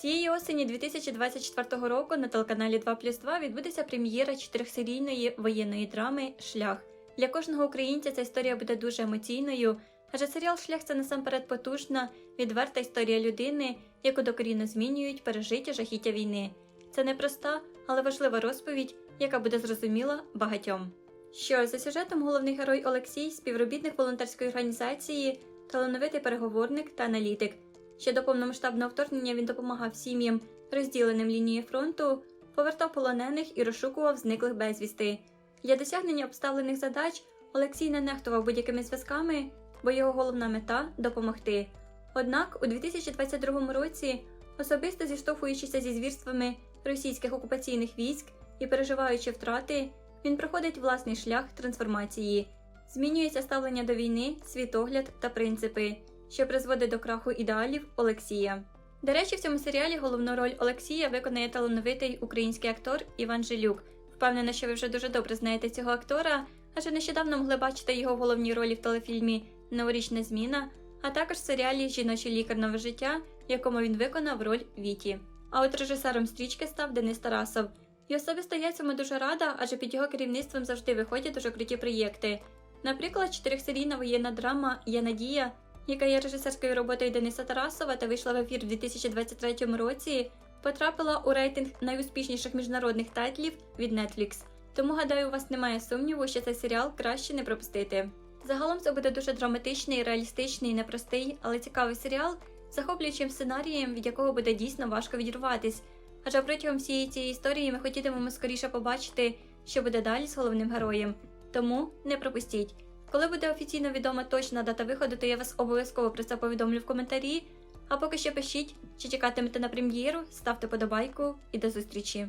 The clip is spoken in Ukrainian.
Цієї осені 2024 року на телеканалі 2 плюс 2 відбудеться прем'єра чотирьохсерійної воєнної драми Шлях. Для кожного українця ця історія буде дуже емоційною, адже серіал Шлях це насамперед потужна, відверта історія людини, яку докорінно змінюють пережиті жахіття війни. Це непроста, але важлива розповідь, яка буде зрозуміла багатьом. Що за сюжетом головний герой Олексій, співробітник волонтерської організації, талановитий переговорник та аналітик. Ще до повномасштабного вторгнення він допомагав сім'ям, розділеним лінією фронту, повертав полонених і розшукував зниклих безвісти. Для досягнення обставлених задач Олексій не нехтував будь-якими зв'язками, бо його головна мета допомогти. Однак у 2022 році, особисто зіштовхуючися зі звірствами російських окупаційних військ і переживаючи втрати, він проходить власний шлях трансформації, змінюється ставлення до війни, світогляд та принципи, що призводить до краху ідеалів Олексія. До речі, в цьому серіалі головну роль Олексія виконає талановитий український актор Іван Жилюк. Впевнена, що ви вже дуже добре знаєте цього актора, адже нещодавно могли бачити його в головній ролі в телефільмі Новорічна зміна, а також в серіалі Жіночий лікар нове життя, в якому він виконав роль Віті. А от режисером стрічки став Денис Тарасов. І особисто я цьому дуже рада, адже під його керівництвом завжди виходять дуже круті проєкти. Наприклад, чотирьохсерійна воєнна драма Я Надія, яка є режисерською роботою Дениса Тарасова та вийшла в ефір у 2023 році, потрапила у рейтинг найуспішніших міжнародних тайтлів від Netflix. Тому гадаю, у вас немає сумніву, що цей серіал краще не пропустити. Загалом це буде дуже драматичний, реалістичний, непростий, але цікавий серіал захоплюючим сценарієм, від якого буде дійсно важко відірватись. Адже протягом всієї цієї історії ми хотітимемо скоріше побачити, що буде далі з головним героєм. Тому не пропустіть. Коли буде офіційно відома точна дата виходу, то я вас обов'язково про це повідомлю в коментарі. А поки що пишіть, чи чекатимете на прем'єру, ставте подобайку і до зустрічі!